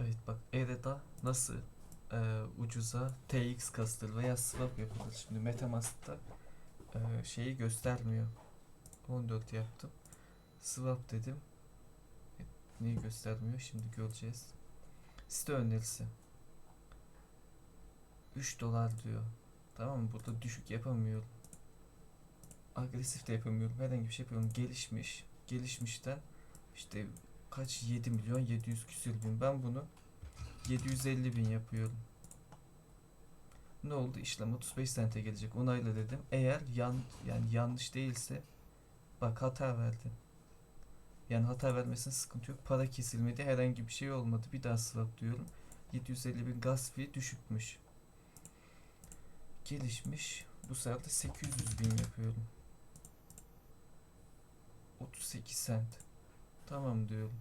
Evet bak Era'da nasıl e, ucuza TX kasılır veya swap yapılır. Şimdi Metamask'ta e, şeyi göstermiyor. 14 yaptım. Swap dedim. E, Neyi göstermiyor? Şimdi göreceğiz. Site önerisi. 3 dolar diyor. Tamam mı? Burada düşük yapamıyorum. Agresif de yapamıyorum. Herhangi bir şey yapıyorum. Gelişmiş. Gelişmişten işte kaç 7 milyon 700 küsür bin. Ben bunu 750 bin yapıyorum. Ne oldu? İşlem 35 sente gelecek. Onayla dedim. Eğer yan yani yanlış değilse bak hata verdi. Yani hata vermesine sıkıntı yok. Para kesilmedi. Herhangi bir şey olmadı. Bir daha swap diyorum. 750 bin gas fee düşükmüş. Gelişmiş. Bu sefer de 800 bin yapıyorum. 38 sent. Tamam diyorum.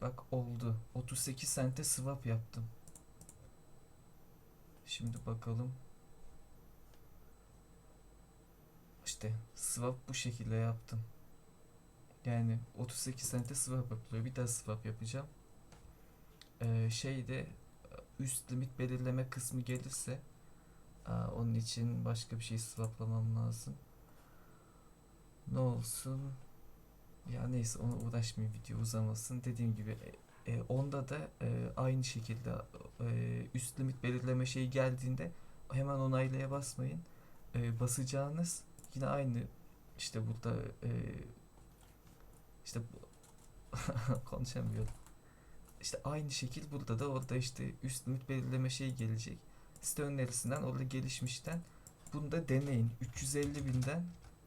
Bak oldu. 38 sente swap yaptım. Şimdi bakalım. İşte swap bu şekilde yaptım. Yani 38 sente swap yapılıyor. Bir daha swap yapacağım. Ee, şeyde üst limit belirleme kısmı gelirse aa, onun için başka bir şey swaplamam lazım. Ne olsun? Ya neyse ona uğraşmayayım video uzamasın. Dediğim gibi e, e, onda da e, aynı şekilde e, üst limit belirleme şeyi geldiğinde hemen onaylaya basmayın. E, basacağınız yine aynı işte burada e, işte konuşamıyorum. İşte aynı şekil burada da orada işte üst limit belirleme şeyi gelecek. Site önerisinden orada gelişmişten bunu da deneyin. 350 binden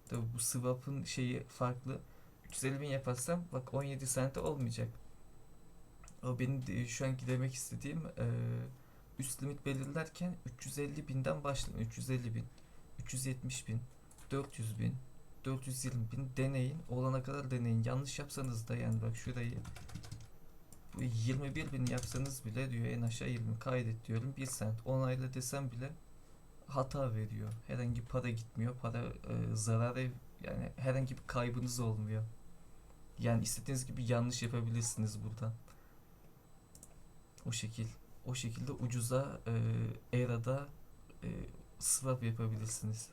Tabii bu swap'ın şeyi farklı. 350 bin yaparsam bak 17 sente olmayacak. O benim şu anki demek istediğim e, üst limit belirlerken 350 binden başlayın. 350 bin, 370 bin, 400 bin, 420 bin deneyin. Olana kadar deneyin. Yanlış yapsanız da yani bak şurayı bu 21 bin yapsanız bile diyor en aşağı 20 kaydet diyorum 1 sent onayla desem bile hata veriyor. Herhangi para gitmiyor. Para e, zararı yani herhangi bir kaybınız olmuyor. Yani istediğiniz gibi yanlış yapabilirsiniz buradan. O şekil. O şekilde ucuza e, Era'da e, swap yapabilirsiniz.